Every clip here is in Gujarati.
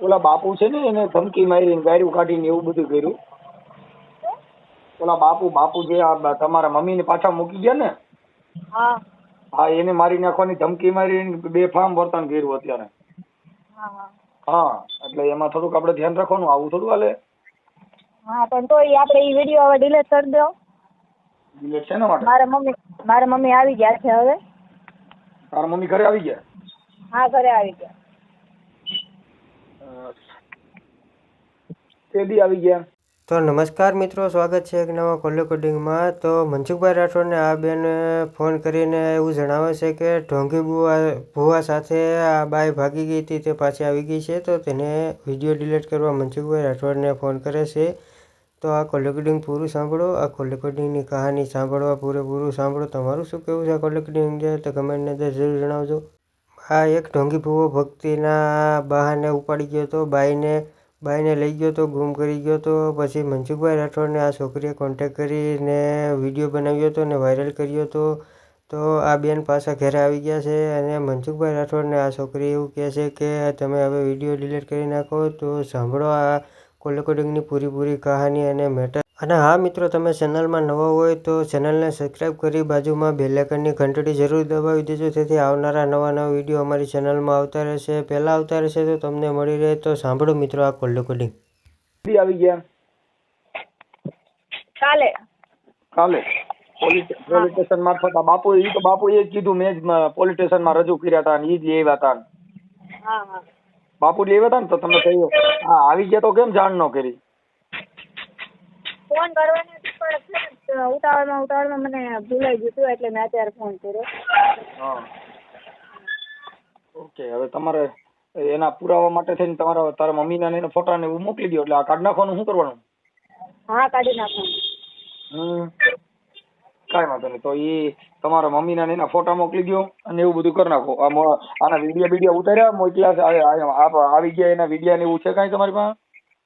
ઓલા બાપુ છે ને એને ધમકી મારીને ગાયરું કાઢીને એવું બધું કર્યું. ઓલા બાપુ બાપુ જે આ તમારા મમ્મીને પાછા મૂકી ગયા ને? હા. એને મારી નાખવાની ધમકી મારીને બે ફાર્મ વર્તન કર્યું અત્યારે. હા એટલે એમાં થોડુંક આપણે ધ્યાન રાખવાનું આવું થોડું હાલે? હા પણ તોય આપણે એ વીડિયો હવે ડિલીટ કરી દો. ડિલીટ છે ને માટે? મારા મમ્મી મારા મમ્મી આવી ગયા છે હવે. તારા મમ્મી ઘરે આવી ગયા? હા ઘરે આવી ગયા. તે આવી ગયા. તો નમસ્કાર મિત્રો, સ્વાગત છે એક નવા કોલ કોડિંગમાં તો મનસુખભાઈ રાઠોડને આ બેન ફોન કરીને એવું જણાવે છે કે ઢોંગી બુવા ભુવા સાથે આ બાઈ ભાગી ગઈ હતી, તે પાછી આવી ગઈ છે. તો તેને વીડિયો ડિલીટ કરવા મનસુખભાઈ રાઠોડને ફોન કરે છે. તો આ કોલ પૂરું સાંભળો. આ કોલ કોડિંગની કહાની સાંભળવા પૂરેપૂરું સાંભળો. તમારું શું કહેવું છે આ કોલ કોડિંગ છે તો કમેન્ટની અંદર જરૂર જણાવજો. આ એક ઢોંગી ભૂવો ભક્તિના બહાને ઉપાડી ગયો હતો બાઈને બાઈને લઈ ગયો તો ગુમ કરી ગયો તો પછી મનસુખભાઈ રાઠોડને આ છોકરીએ કોન્ટેક કરીને વીડિયો બનાવ્યો હતો અને વાયરલ કર્યો હતો. તો આ બેન પાછા ઘરે આવી ગયા છે અને મનસુખભાઈ રાઠોડને આ છોકરી એવું કહે છે કે તમે હવે વીડિયો ડિલીટ કરી નાખો તો સાંભળો આ કોલેકોડિંગની પૂરી પૂરી કહાની અને મેટર અને હા મિત્રો તમે ચેનલમાં નવા હોય તો ચેનલને સબસ્ક્રાઈબ કરી બાજુમાં બેલાઇકનની ઘંટડી જરૂર દબાવી દેજો. તેથી આવનારા નવા નવા વીડિયો અમારી ચેનલમાં આવતા રહેશે. પહેલાં આવતા રહેશે તો તમને મળી રહે તો સાંભળો મિત્રો આ કોલ રેકોર્ડિંગ આવી ગયા. કાલે. કાલે. પોલીસ પોલીસ સ્ટેશન મારફત આ બાપુ એ તો બાપુ એ કીધું મેં જ મ- પોલીસ સ્ટેશનમાં રજૂ કર્યા હતા ને એ જ લેવા આવ્યા હતા બાપુ લેવા હતા ને તો તમે કહ્યું. હા આવી ગયા તો કેમ જાણ ન કરી? ફોન કરવાનો પણ ઉતાવળમાં ઉતાવળમાં મને ભૂલાઈ ગયું હતું એટલે મેં અત્યારે ફોન કર્યો. ઓકે હવે તમારે એના પુરાવા માટે થઈને તમારા તારા મમ્મીના ને એના ફોટા ને એવું મોકલી દો એટલે આ કાર્ડ નાખવાનું શું કરવાનું? હા કાઢી નાખવાનું. હમ. કાંઈ વાંધો નહીં. તો એ તમારા મમ્મીના ને એના ફોટા મોકલી દો અને એવું બધું કરી નાખો. આના વીડિયો વીડિયો ઉતાર્યા મોકલ્યા આવી ગયા એના વિડીયા ને એવું છે કાંઈ તમારી પાસે?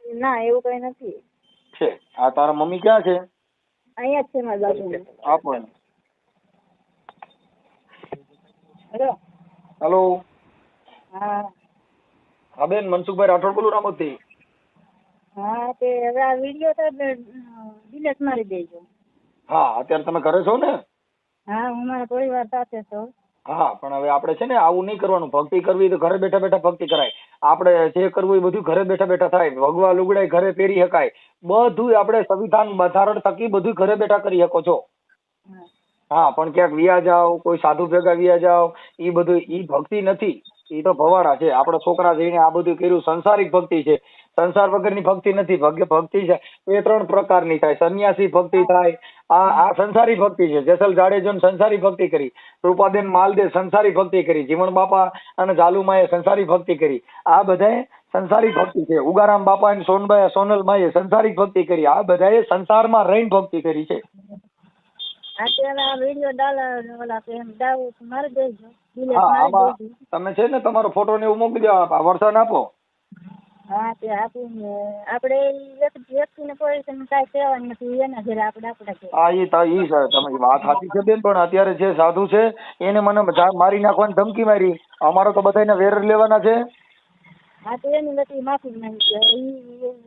ના એવું કઈ નથી. છે. આ તારા મમ્મી ક્યાં છે? અહીંયા છે મારી બાજુમાં આપો એને. હેલો. હલો. હા. હા બેન મનસુખભાઈ રાઠોડ બોલું રામોતી હા તે હવે આ વીડિયો તો ડિલેટ મારી દેજો. હા અત્યારે તમે ઘરે છો ને? હા હું મારા પરિવાર સાથે છું. હા પણ હવે આપણે છે ને આવું નહીં કરવાનું. ભક્તિ કરવી તો ઘરે બેઠા બેઠા ભક્તિ કરાય. આપણે જે કરવું એ બધું ઘરે બેઠા બેઠા થાય. ભગવા લુગડાય ઘરે પહેરી શકાય. બધું આપણે સંવિધાન બંધારણ થકી બધું ઘરે બેઠા કરી શકો છો. હા પણ ક્યાંક વિયા જાઓ કોઈ સાધુ ભેગા વિયા જાઓ એ બધું ઈ ભક્તિ નથી. એ તો ભવાડા છે. આપણા છોકરા જઈને આ બધું કર્યું સંસારિક ભક્તિ છે. સંસાર વગરની ભક્તિ નથી. ભક્તિ છે. એ ત્રણ પ્રકારની થાય. સંન્યાસી ભક્તિ થાય. આ આ સંસારી ભક્તિ છે. જેસલ જાડેજો સંસારી ભક્તિ કરી. રૂપાબેન માલદે સંસારી ભક્તિ કરી. જીવણ બાપા અને જાલુમાએ સંસારી ભક્તિ કરી. આ બધાએ સંસારી ભક્તિ છે. ઉગારામ બાપા અને સોનબાઈ સોનલભાઈએ સંસારી ભક્તિ કરી. આ બધાએ સંસારમાં રહીને ભક્તિ કરી છે. અત્યારે આ વીડિયો ડાલ ઓલા મારી દેજો. હા આમાં તમે છે ને તમારો ફોટો ને એવું મોકલી દો આ વરસાદ આપો. હા તે આપીને આપણે એક વ્યક્તિને તમે કાંઈ કહેવાનું નથી એના ઘરે આપણે આપણા હા એ તા- ઈ સર તમારી વાત સાચી છે બેન પણ અત્યારે જે સાધુ છે એને મને મારી નાખવાની ધમકી મારી. અમારો તો બધાને વેર લેવાના છે. હા તો એની નથી માફી માંગી છે.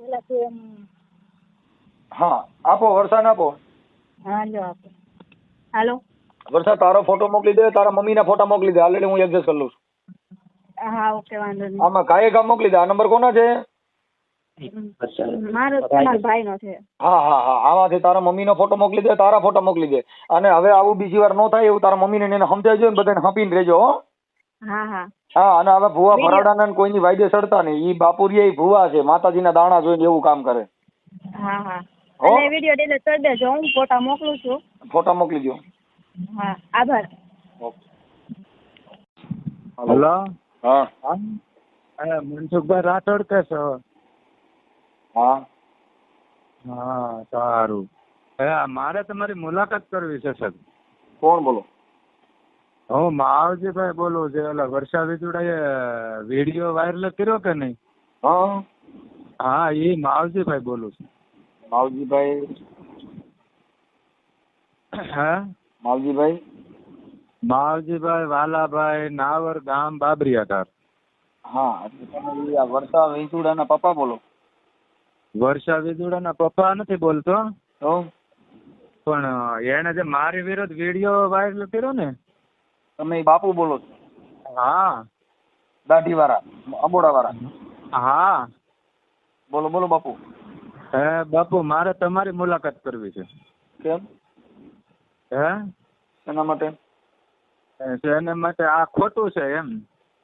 ઓલા કે હા આપો વરસાદ આપો. હા લો આપો. હાલો. વરસાદ તારો ફોટો મોકલી દે તારા મમ્મીના ફોટા મોકલી દે. ઓલરેડી હું એડજસ્ટ કરી લઉં છું. હા ઓકે વાંધો નહીં. આમાં કાયે કામ મોકલી દે? આ નંબર કોના છે? મારો ભાઈનો છે. હા હા હા. આમાંથી તારા મમ્મીનો ફોટો મોકલી દે તારા ફોટા મોકલી દે. અને હવે આવું બીજી વાર ન થાય એવું તારા મમ્મીને ને એને સમજાવજો ને બધાને હપીને રહેજો હો. હા હા. હા અને હવે ભુવા ભરાડાના ને કોઈની વાયદે સડતા નહીં. ઈ બાપુરિયા એ ભુવા છે. માતાજીના દાણા જોઈને એવું કામ કરે. હા હા. અને વીડિયો ડિલીટ કરી દેજો. હું ફોટા મોકલું છું. ફોટા મોકલી દો હા આભાર. હલો હા. હા? મનસુખભાઈ રાઠોડ કે છો? હા. હા સારું. હે મારે તમારી મુલાકાત કરવી છે સર કોણ બોલો? હું માવજીભાઈ બોલું છે. ઓલા વર્ષા વિજુડાએ વીડિયો વાયરલ કર્યો કે નહીં? હા. હા એ માવજીભાઈ બોલું છું. માવજીભાઈ? હે? માવજીભાઈ માવજીભાઈ વાલાભાઈ નાવર ગામ બાબરિયાધાર. હા તમે વર્ષા વેચુડાના પપ્પા બોલો. વર્ષા વિદુડાના પપ્પા નથી બોલતો. તો? પણ એને જે મારી વિરુદ્ધ વીડિયો વાયરલ કર્યો ને? તમે બાપુ બોલો છો? હા. દાઢી વાળા અબોડા વાળા હા. બોલો બોલો બાપુ. હે બાપુ મારે તમારી મુલાકાત કરવી છે. કેમ? હે? એના માટે? એને માટે આ ખોટું છે એમ.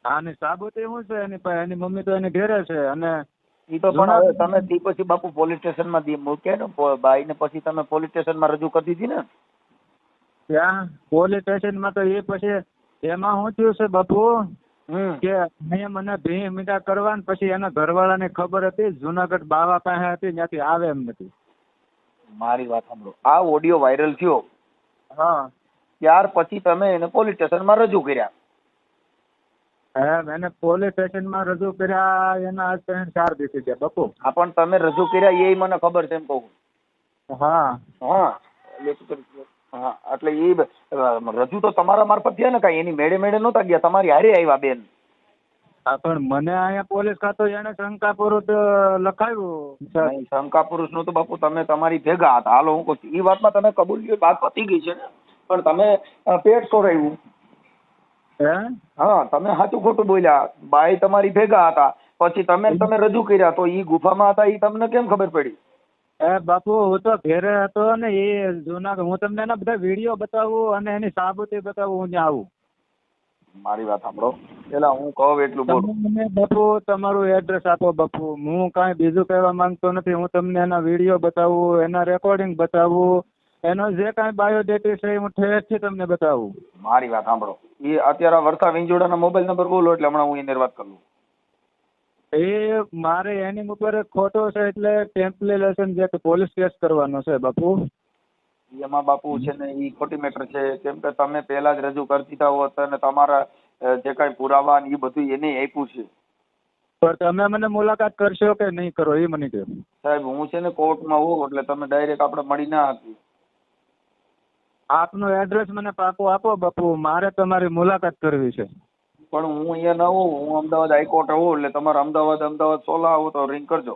આની સાબુતી શું છે એની પાસે એની મમ્મી તો એને ઘેરે છે અને ઈ તો પણ હવે તમે તી પછી બાપુ પોલીસ સ્ટેશનમાં દી મૂકે ને પો- બાઈને પછી તમે પોલીસ સ્ટેશનમાં રજૂ કરી દીધી ને? ત્યાં પોલીસ સ્ટેશનમાં તો એ પછી એમાં શું થયું છે બાપુ? હમ. કે મેં મને ભી મીઠા કરવા ને પછી એના ઘરવાળાને ખબર હતી જુનાગઢ બાવા પાસે હતી ત્યાંથી આવે એમ નથી. મારી વાત સાંભળો. આ ઓડિયો વાયરલ થયો. હા. ત્યાર પછી તમે એને પોલીસ સ્ટેશનમાં રજૂ કર્યા. એમ એને પોલીસ સ્ટેશનમાં રજૂ કર્યા એના આજ ત્રણ ચાર દિવસે ગયા બાપુ. હા પણ તમે રજૂ કર્યા એ મને ખબર છે એમ કહું. હા. હા. એટલે હા એટલે એ રજૂ તો તમારા મારફત થયા ને કાંઈ? એની મેળે મેળે નહોતા ગયા? તમારી હારે આવ્યા બેન. હા પણ મને અહીંયા પોલીસ ખાતો એને શંકાપુરુષ લખાયું. નહીં, શંકા નું તો બાપુ તમે તમારી ભેગા હતા. હાલો હું કહું. ઈ વાતમાં તમે કબૂલ કર્યું, વાત પતી ગઈ છે પણ તમે પેટ સોરાયું હે? હા તમે સાચું ખોટું બોલ્યા. બાઈ તમારી ભેગા હતા. પછી તમે તમે રજૂ કર્યા તો એ ગુફામાં હતા એ તમને કેમ ખબર પડી? એ બાપુ હું તો ઘેરે હતો ને એ જૂના હું તમને એના બધા વીડિયો બતાવું અને એની સાબુતી બતાવું હું ત્યાં આવું. મારી વાત સાંભળો. પેલા હું કહું એટલું બોલું. બપુ મને બાપુ તમારું એડ્રેસ આપો બાપુ. હું કાંઈ બીજું કહેવા માંગતો નથી. હું તમને એના વીડિયો બતાવું એના રેકોર્ડિંગ બતાવું એનો જે કાંઈ બાયોડેટા છે એ હું ઠેરથી તમને બતાવું. મારી વાત સાંભળો. એ અત્યારે વરસા વિંજોડાના મોબાઈલ નંબર બોલો એટલે હમણાં હું એની વાત કરું એ મારે એની ઉપર ખોટો છે એટલે ટેમ્પલેશન જે પોલીસ કેસ કરવાનો છે બાપુ. એમાં બાપુ છે ને એ ખોટી મેટર છે. કેમ કે તમે પહેલા જ રજૂ કરી દીધા હોત અને તમારા જે કાંઈ પુરાવા ને એ બધું એને આપ્યું છે. પણ તમે મને મુલાકાત કરશો કે નહીં કરો એ મને કહો. સાહેબ હું છે ને કોર્ટમાં હોઉં એટલે તમે ડાયરેક્ટ આપણે મળી ના હતી. આપનું એડ્રેસ મને પાકું આપો બાપુ મારે તમારી મુલાકાત કરવી છે. પણ હું અહીંયા ના હોઉં હું અમદાવાદ હાઈકોર્ટ હોઉં એટલે તમારે અમદાવાદ અમદાવાદ સોલા આવો તો રિંગ કરજો.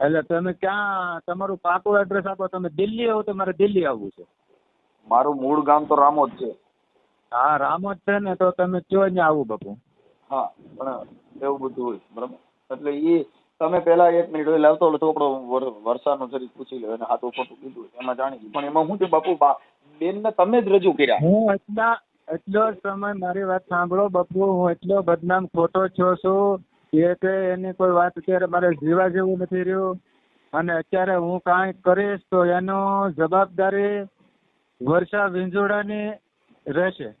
એટલે તમે ક્યાં તમારું પાકું એડ્રેસ આપો તમે દિલ્હી આવો તો મારે દિલ્હી આવવું છે. મારું મૂળ ગામ તો રામોદ છે. હા રામોદ છે ને તો તમે કયો અહીંયા આવું બાપુ. હા પણ એવું બધું હોય બરાબર? એટલે એ તમે પેલા એક મિનિટ હોય લાવતો એટલે થોડો વર- વર્ષાનું પૂછી લો અને હાથું ખોટું કીધું એમાં જાણી પણ એમાં શું છે બાપુ બેન બેનને તમે જ રજૂ કર્યા. હું એટલા એટલો સમય મારી વાત સાંભળો બાપુ હું એટલો બદનામ ખોટો છો છું કે એની કોઈ વાત અત્યારે મારે જીવા જેવું નથી રહ્યું. અને અત્યારે હું કાંઈ કરીશ તો એનો જવાબદારી વર્ષા વિંજોડાની રહેશે.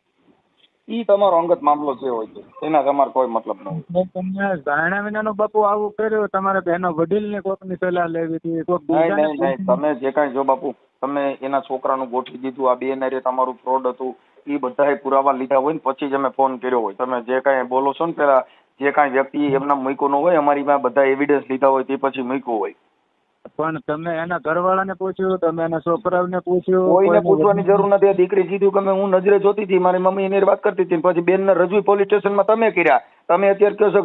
ઈ તમારો અંગત મામલો જે હોય છે એના તમારે કોઈ મતલબ ન હોય. તમને જાણ્યા વિનાનું બાપુ આવું કર્યું તમારે એના વડીલને કોકની સલાહ લેવી હતી કોક નહીં નહીં તમે જે કાંઈ જો બાપુ તમે એના છોકરાનું ગોઠવી દીધું આ બે તમારું ફ્રોડ હતું એ બધાએ પુરાવા લીધા હોય ને પછી જ અમે ફોન કર્યો હોય. તમે જે કાંઈ બોલો છો ને પેલા જે કાંઈ વ્યક્તિ એમના મૂક્યો ન હોય અમારી પાસે બધા એવિડન્સ લીધા હોય તે પછી મૂક્યો હોય. પણ તમે એના ઘરવાળાને પૂછ્યું તમે એના છોકરાઓને પૂછ્યું કોઈને પૂછવાની જરૂર નથી. દીકરી કીધું કે હું નજરે જોતી હતી મારી મમ્મી એની વાત કરતી હતી પછી બેનને રજૂ પોલીસ સ્ટેશનમાં તમે કર્યા. તમે અત્યારે કહો છો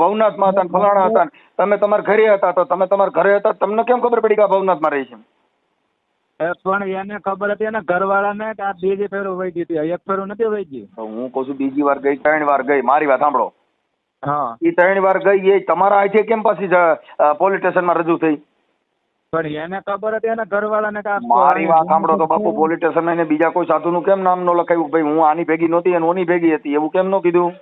ભવનાથમાં હતા ફલાણા હતા તમે તમારા ઘરે હતા તો તમે તમારા ઘરે હતા તમને કેમ ખબર પડી કે ભવનાથમાં રહી છે? પણ એને ખબર હતી એના ઘરવાળાને કે આ બીજી ફેરો વહી ગઈ હતી. એક ફેરો નથી વહી ગઈ હું કહું છું બીજી વાર ગઈ ત્રણ વાર ગઈ. મારી વાત સાંભળો. હા. એ ત્રણ વાર ગઈ એ તમારા અહીંથી કેમ પાછી પોલીસ સ્ટેશનમાં રજૂ થઈ? પણ એને ખબર હતી એના ઘરવાળાને કે મારી વાત સાંભળો તો બાપુ પોલીસ સ્ટેશન એને બીજા કોઈ સાધુનું કેમ નામ ન લખાયું? ભાઈ હું આની ભેગી નહોતી અને ઓની ભેગી હતી એવું કેમ ન કીધું?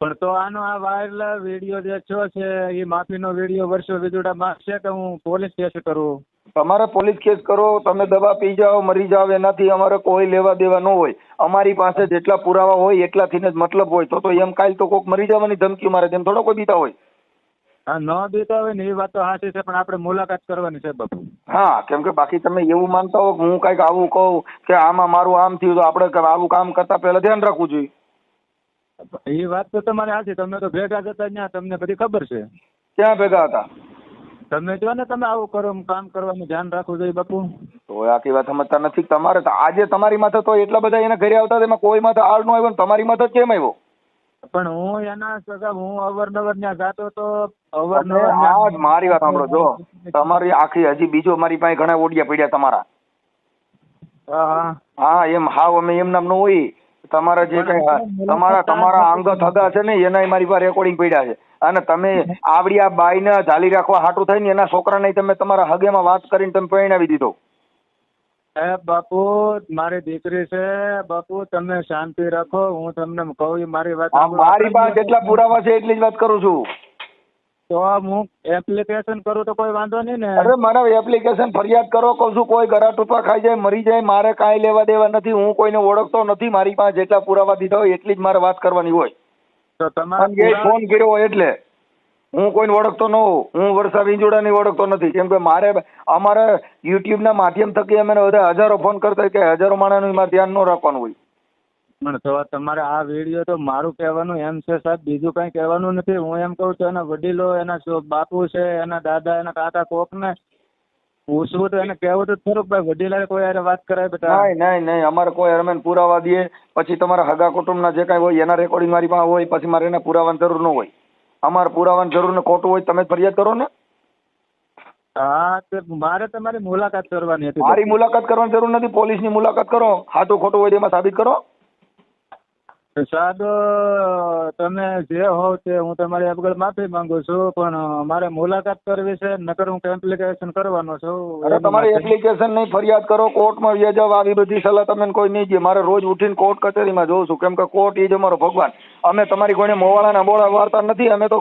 પણ તો આનો આ વાયરલ વીડિયો જે છો છે એ માફીનો વીડિયો વર્ષો વિજોડા છે કે હું પોલીસ કેસ કરું? તમારે પોલીસ કેસ કરો તમે દવા પી જાઓ મરી જાઓ એનાથી અમારે કોઈ લેવા દેવા ન હોય. અમારી પાસે જેટલા પુરાવા હોય એટલાથી જ મતલબ હોય. તો તો એમ કાલ તો કોક મરી જવાની ધમકી મારે તેમ થોડો કોઈ દીતા હોય. હા ન દેતા હોય ને એ વાત તો સાચી છે પણ આપણે મુલાકાત કરવાની છે બાપુ. હા કેમ કે બાકી તમે એવું માનતા હો કે હું કંઈક આવું કહું કે આમાં મારું આમ થયું તો આપણે આવું કામ કરતા પહેલા ધ્યાન રાખવું જોઈએ. એ વાત તો તમારે સાચી તમે તો ભેગા જતા ત્યાં તમને બધી ખબર છે. ક્યાં ભેગા હતા? તમે જો ને તમે આવું કરો કામ કરવાનું ધ્યાન રાખવું જોઈએ બાપુ. તો આખી વાત સમજતા નથી તમારે. તો આજે તમારી માથે તો એટલા બધા એના ઘરે આવતા એમાં કોઈ માથે આળ નો આવ્યો ને તમારી માથે કેમ આવ્યો? પણ હું એના સગા હું અવરનવર ત્યાં જાતો તો અવરનવર આ મારી વાત સાંભળો જો. તમારી આખી હજી બીજો મારી પાસે ઘણા ઓડિયા પડ્યા તમારા. હા એમ હાવ અમે એમ નામ નો હોય. તમારા જે કઈ તમારા તમારા અંગત હગા છે ને એના મારી પાસે રેકોર્ડિંગ પડ્યા છે. અને તમે આવડી આ બાઈને ઝાલી રાખવા હાટું થઈને એના છોકરાને તમે તમારા હગેમાં વાત કરીને તમે પરણાવી દીધો. એ બાપુ મારી દીકરી છે. બાપુ તમે શાંતિ રાખો. હું તમને કહું મારી વાત મારી પાસે જેટલા પુરાવા છે એટલી જ વાત કરું છું. તો હું એપ્લિકેશન કરું તો કોઈ વાંધો નહીં ને? અરે મારા એપ્લિકેશન ફરિયાદ કરો કહું છું કોઈ ગરા ટૂંપા ખાઈ જાય મરી જાય મારે કાંઈ લેવા દેવા નથી હું કોઈને ઓળખતો નથી મારી પાસે જેટલા પુરાવા દીધા હોય એટલી જ મારે વાત કરવાની હોય. તો પુરાવા- ફોન કર્યો એટલે. હું કોઈને ઓળખતો ન હું વર્ષા વિંજોડાને ઓળખતો નથી. કેમ કે મારે અમારે યુટ્યુબના માધ્યમ થકી અમે બધા હજારો ફોન કરતા હોય કે હજારો માણસનું મારે ધ્યાન ન રાખવાનું હોય. પણ તો તમારે આ વીડિયો તો મારું કહેવાનું એમ છે સાહેબ. બીજું કઈ કહેવાનું નથી. હું એમ કહું છું એના વડીલો એના બાપુ છે એના દાદા એના કાકા કોકને પૂછવું તો એને કહેવું તો થોડુંક ભાઈ વડીલાએ કોઈ હારે વાત કરાય બેટા. નહીં નહીં નહીં અમારે કોઈ હરમેન પુરાવા દે પછી તમારા હગા કુટુંબના જે કાંઈ હોય એના રેકોર્ડિંગ મારી પાસે હોય પછી મારે એને પુરાવાની જરૂર ન હોય. અમારે પુરાવાની જરૂર ને ખોટું હોય તમે ફરિયાદ કરો ને. હા તે મારે તમારી મુલાકાત કરવાની હતી. મારી મુલાકાત કરવાની જરૂર નથી પોલીસની મુલાકાત કરો. સાચું ખોટું હોય એમાં સાબિત કરો. સાહેબ તમે જે હોવ તે હું તમારી આગળ માફી માંગુ છું પણ મારે મુલાકાત કરવી છે નકર હું એપ્લિકેશન કરવાનો છું. અરે તમારી એપ્લિકેશન નહીં ફરિયાદ કરો કોર્ટમાં વ્યા આવી બધી સલાહ તમે કોઈ નહીં જે મારે રોજ ઉઠીને કોર્ટ કચેરીમાં જોઉં છું. કેમ કે કોર્ટ એ જ અમારો ભગવાન. અમે તમારી કોઈને મોવાળાના બોળા વાર્તા નથી અમે તો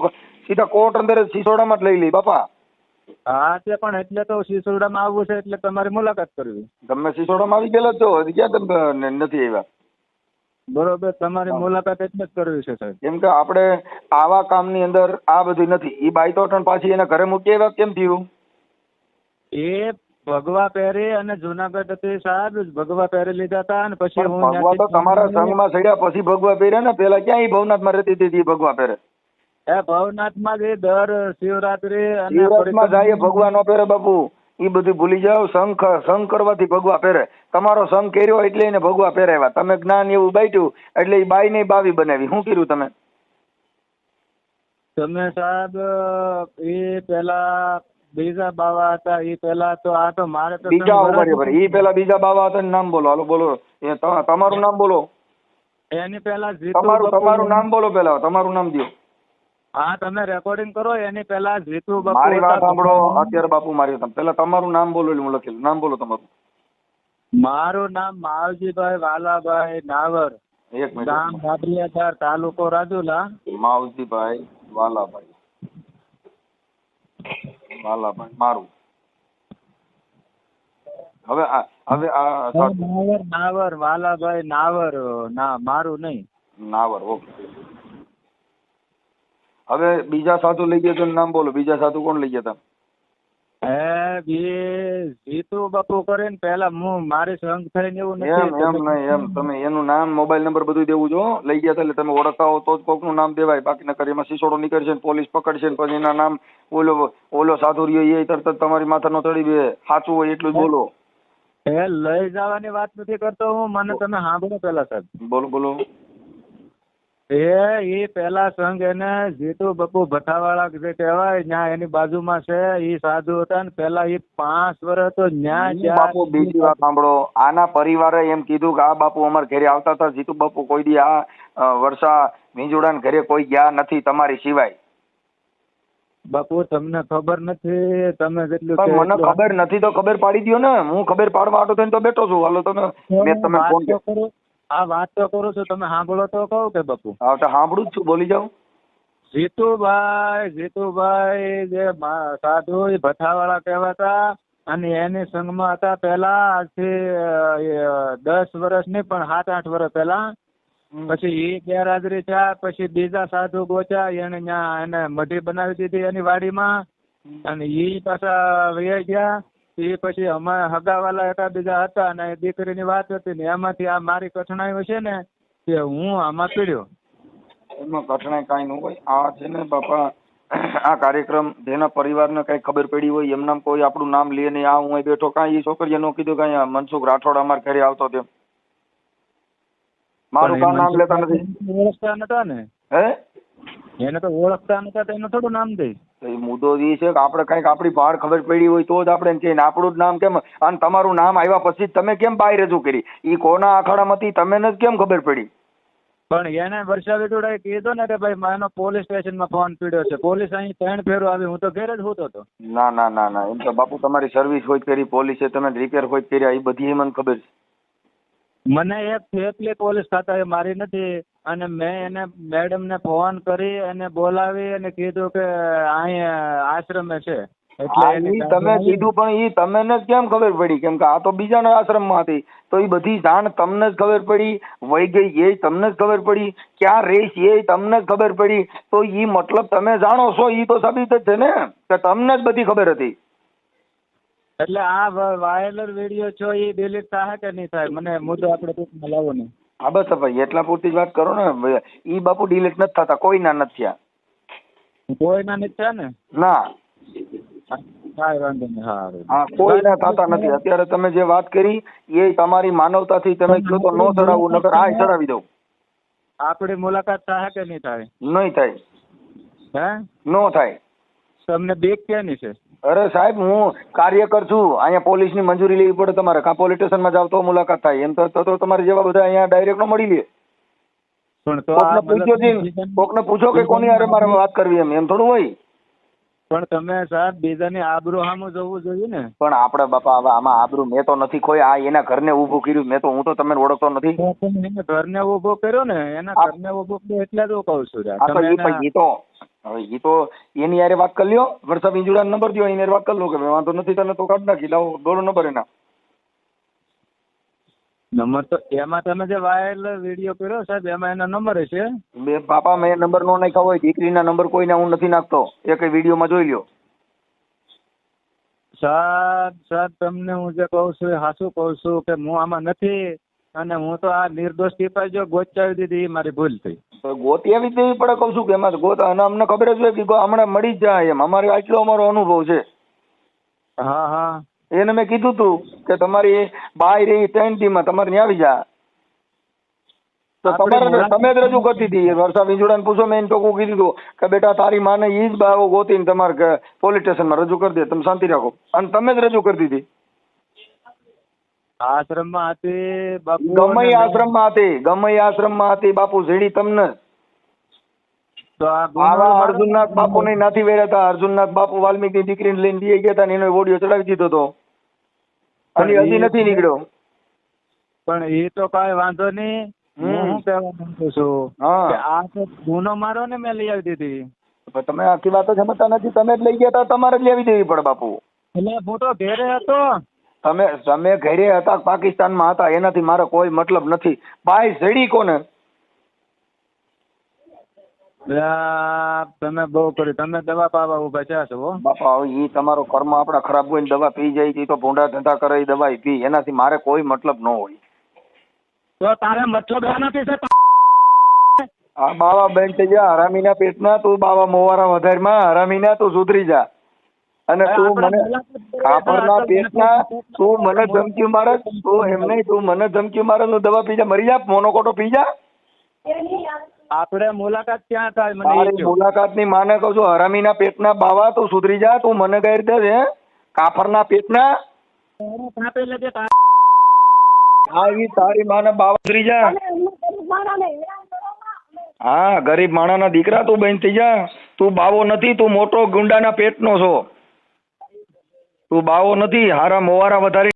સીધા કોર્ટ અંદર સિસોડામાં જ લઈ લઈ બાપા. હા તે પણ એટલે તો સિસોડામાં આવવું છે એટલે તમારી મુલાકાત કરવી. તમે સિસોડામાં આવી ગયેલા છો ક્યાં તમે નથી આવ્યા? બરોબર તમારી મુલાકાત એટલે જ કરવી છે સાહેબ. કેમ કે આપણે આવા કામની અંદર આ બધું નથી. એ બાઈ તો પાછી એના ઘરે મૂકી આવ્યા કેમ થયું? એ ભગવા પહેરી અને જુનાગઢથી સાહેબ ભગવા પહેરી લીધા હતા અને પછી હું ભગવા તો તમારા સંઘમાં સડ્યા પછી ભગવા પહેર્યા ને? પેલા ક્યાં ભવનાથમાં રહેતી હતી ભગવા પહેરે? એ ભવનાથમાં જે દર શિવરાત્રી અને ભગવાન નો ભગવા ન પહેરે બાપુ. ઈ બધું ભૂલી જાઓ સંઘ સંઘ કરવાથી ભગવા પહેરે. તમારો સંઘ કર્યો એટલે એને ભગવા પહેરાવ્યા. તમે જ્ઞાન એવું બાટ્યું એટલે એ બાઈ ને બાવી બનાવી. શું કર્યું તમે? તમે સાહેબ એ પેલા બીજા બાવા હતા એ પેલા તો આ તો મારે તો બીજા ઊભા રહ્યો પેલા બીજા બાવા હતા નામ બોલો. હાલો બોલો. એ તમારું નામ બોલો. એની પેલા તમારું તમારું નામ બોલો પેલા. તમારું નામ દો હા તમે રેકોર્ડિંગ કરો એની પહેલા જીતુ બાપુ મારી વાત સાંભળો અત્યારે બાપુ મારી વાત પહેલા તમારું નામ બોલો એટલે હું લખેલું નામ બોલો તમારું. મારું નામ માવજીભાઈ વાલાભાઈ નાવર એક ગામ મિનિટ. બાબરિયાધાર તાલુકો રાજુલા. માવજીભાઈ વાલાભાઈ. વાલાભાઈ મારું. હવે હવે આ નાવર નાવર વાલાભાઈ નાવર ના મારું નહીં. નાવર ઓકે. હવે બીજા સાધુ લઈ ગયા તો નામ બોલો. બીજા સાધુ કોણ લઈ ગયા હતા હે એ જીતુ બાપુ કરીને પેલા હું મારી સંગ થઈને એવું એમ નથી એમ નહીં એમ. તમે એનું નામ મોબાઈલ નંબર બધું દેવું જો. લઈ ગયા એટલે તમે ઓળખતા હો તો જ કોકનું નામ દેવાય. બાકી નકર એમાં સિસોડો નીકળશે ને પોલીસ પકડશે ને પછી એના નામ ઓલો ઓલો સાધુ રહ્યો એ તરત જ તમારી માથાનો ચડી બે સાચું હોય એટલું જ બોલો. એ લઈ જવાની વાત નથી કરતો હું. મને તમે સાંભળો પેલા સાહેબ. બોલો બોલો. એ એ પેલા સંઘ એને જીતુ બપુ ભઠ્ઠાવાળા જે કહેવાય ત્યાં એની બાજુમાં છે એ સાધુ હતા ને પેલા એ પાંચ વર્ષ તો ન્યા બાપુ બીજી વાત સાંભળો. આના પરિવારે એમ કીધું કે આ બાપુ અમારા ઘરે આવતા હતા જીતુ બાપુ કોઈ દી આ વર્ષા વિંજોડા ઘરે કોઈ ગયા નથી તમારી સિવાય. બાપુ તમને ખબર નથી તમે જેટલું મને ખબર નથી તો ખબર પાડી દો ને. હું ખબર પાડવા આટો થઈને તો બેઠો છું. હાલો તમે મેં તમે ફોન તો કરું. આ વાત તો કરું છું તમે સાંભળો તો કહું કે બાપુ. હા તો સાંભળું જ છું. બોલી જાઉં જીતુભાઈ જીતુભાઈ જે સાધુ એ ભઠ્ઠાવાળા કહેવાતા અને એની સંઘમાં હતા પેલા આજથી દસ વર્ષ નહીં પણ સાત આઠ વર્ષ પહેલા. પછી એ ગેરહાજરી થયા પછી બીજા સાધુ ગોચ્યા એને ત્યાં એને મઢી બનાવી દીધી એની વાડીમાં. અને એ પાછા વહી ગયા. એ પછી અમે હગાવાલા એકા બીજા હતા અને એ દીકરીની વાત હતી ને એમાંથી આ મારી કઠણાઈ છે ને કે હું આમાં પીડ્યો. એમાં કઠણાઈ કાંઈ ન હોય. આ છે ને બાપા આ કાર્યક્રમ જેના પરિવારને કઈ ખબર પડી હોય એમના કોઈ આપણું નામ લે નહીં આ હું બેઠો કાંઈ એ છોકરીએ નો કીધું કાંઈ મનસુખ રાઠોડ અમાર ઘરે આવતો તેમ મારું કામ નામ લેતા નથી. ઓળખતા નતા ને? હે? એને તો ઓળખતા નતા તો એનું થોડું નામ દઈશ એ મુદ્દો એ છે કે આપણે કંઈક આપણી બહાર ખબર પડી હોય તો જ આપણે એમ કહીએ આપણું જ નામ કેમ? અને તમારું નામ આવ્યા પછી તમે કેમ બહાર રજૂ કરી? એ કોના અખાડામાંથી તમે જ કેમ ખબર પડી? પણ એને વર્ષા વિટુડાએ કીધું ને કે ભાઈ માનો પોલીસ સ્ટેશનમાં ફોન પીડ્યો છે. પોલીસ અહીં ત્રણ ફેરો આવી હું તો ઘેર જ હોતો હતો. ના ના ના ના. એમ તો બાપુ તમારી સર્વિસ હોય કરી પોલીસે તમે રિપેર હોય કર્યા એ બધી મને ખબર છે. મને એક ફેકલી પોલીસ ખાતાએ મારી નથી. અને મેં એને મેડમને ફોન કરી અને બોલાવી અને કીધું કે અહીંયા આશ્રમે છે. એટલે તમે કીધું પણ ઈ તમને જ કેમ ખબર પડી? કેમ કે આ તો બીજાના આશ્રમમાં હતી તો એ બધી જાણ તમને જ ખબર પડી વહી ગઈ એ તમને જ ખબર પડી ક્યાં રહીશ એ તમને જ ખબર પડી. તો એ મતલબ તમે જાણો છો એ તો સાબિત જ છે ને? કે તમને જ બધી ખબર હતી. એટલે આ વાયલર વાયરલ વીડિયો છો એ ડિલીટ થાય કે નહીં થાય મને મુદ્દો આપણે ટૂંકમાં લાવો ને. હા બસ ભાઈ એટલા પૂરતી જ વાત કરો ને ઈ બાપુ ડિલીટ નથી થતા કોઈના નથી થયા. કોઈના નથી થયા ને? ના. કાંઈ વાંધો નહીં સારું હા કોઈના થતા નથી. અત્યારે તમે જે વાત કરી એ તમારી માનવતાથી તમે કહો તો નો ચડાવવું નકર હા ચડાવી દઉં. આપણી મુલાકાત થાય કે નહીં થાય? નહીં થાય. હે? નો થાય. તમને બેગ ક્યાંની છે? અરે સાહેબ હું કાર્યકર છું. અહીંયા પોલીસની મંજૂરી લેવી પડે તમારે. કાં પોલીસ સ્ટેશનમાં જાવ તો મુલાકાત થાય. એમ તો તો- તમારે જેવા બધા અહીંયા ડાયરેક્ટ મળી લે. પણ તો કોકને પૂછો કોકને પૂછો કે કોની અરે મારે વાત કરવી એમ. એમ થોડું હોય. પણ તમે સાહેબ બીજાની આબરૂ સામું જવું જોઈએ ને. પણ આપણે બાપા હવે આમાં આબરૂ મેં તો નથી કોઈ આ એના ઘરને ઊભું કર્યું. મેં તો હું તો તમને ઓળખતો નથી. ઘરને ઊભો કર્યો ને. એના ઘરને ઊભો કર્યો એટલે જ હું કહું છું. તમે ઈ તો હવે એ તો એની યારે વાત કરી લ્યો. વરસાદ ઇંજુડા નંબર દો એની વાત કરી લો કે વાંધો નથી તને તો કાઢ નાખી લાવો દોડો નંબર એના. નંબર તો એમાં તમે જે વાયરલ વીડિયો કર્યો સાહેબ એમાં એના નંબર છે બે પાપા મેં નંબર નો નાખ્યા હોય દીકરીના નંબર કોઈને હું નથી નાખતો. એ કઈ વિડીયોમાં જોઈ લ્યો. સાહેબ સાહેબ તમને હું જે કહું છું એ સાચું કહું છું કે હું આમાં નથી અને હું તો આ નિર્દોષ પીપા જો ગોચાવી દીધી એ મારી ભૂલ થઈ. તો ગોતી આવી જ દેવી પડે કહું છું કે એમાં ગોત અને અમને ખબર જ હોય કે હમણાં મળી જ જાય એમ. અમારે આટલો અમારો અનુભવ છે. હા હા. એને મેં કીધું તું કે તમારી બાય રહી ટેન્ટીમાં ટીમાં તમારે ત્યાં આવી જા. તો તમારે તમે જ રજૂ કરતી હતી. વર્ષા વિંજોડાને પૂછો મેં એને ટોકું કીધું હતું કે બેટા તારી માને ઈ જ બાવો ગોતીને તમારે પોલીસ સ્ટેશનમાં રજૂ કરી દે તમે શાંતિ રાખો. અને તમે જ રજૂ કરતી હતી. આશ્રમમાં હતી બાપુ ગમે આશ્રમમાં હતી ગમય આશ્રમમાં હતી બાપુ ઝીડી તમને. તો આ ગુનો આવા મારો- અર્જુનનાથ બાપુ ને નાથી વેર્યા અર્જુનનાથ બાપુ વાલ્મીકી દીકરીને લઈને લઈ ગયા હતા એનો ઓડિયો ચડાવી દીધો હતો અને હજી નથી નીકળ્યો. પણ એ તો કઈ વાંધો નહીં. હું હમ. શું કહેવા માંગુ છું? હા. કે આ તો ગુનો મારો ને મેં લઈ આવી દીધી. તમે આખી વાતો સમજતા નથી. તમે જ લઈ ગયા હતા તમારે જ લેવી દેવી પડે બાપુ. એટલે હું તો ઘેરે હતો. તમે તમે ઘરે હતા પાકિસ્તાનમાં હતા એનાથી મારો કોઈ મતલબ નથી. ભાઈ ઝડી કોને? તમે બહુ કર્યું તમે દવા પાવા ઊભા થયા છો બાપા એ તમારો કર્મ આપણા ખરાબ હોય ને દવા પી જાય તો ભૂંડા ધંધા કરે ઈ દવા પી એનાથી મારે કોઈ મતલબ ન હોય. તો તારે મતલબ નથી છે? આ બાવા બેન થઈ જા હરામીના પેટના તું બાવા મોવારા વધારમાં હરામીના તું સુધરી જા. અને તું મને કાપડના પેટના તું મને ધમકી મારે તું એમ નહીં તું મને ધમકી મારે તું દવા પી જા મરી જા મોનોકોટો પી જા. આપણે મુલાકાત ક્યાં થાય મને એ મારી મુલાકાતની માને કહું છું હરામીના પેટના બાવા તું સુધરી જા તું મને ગઈ રીતે છે કાફરના પેટના. હા લેજે તારે. માને બાવા સુધરી જા. હા ગરીબ માણાના દીકરા તું બેન થઈ જા. તું બાવો નથી તું મોટો ગુંડાના પેટનો છો. તું બાવો નથી હારા મોવારા વધારી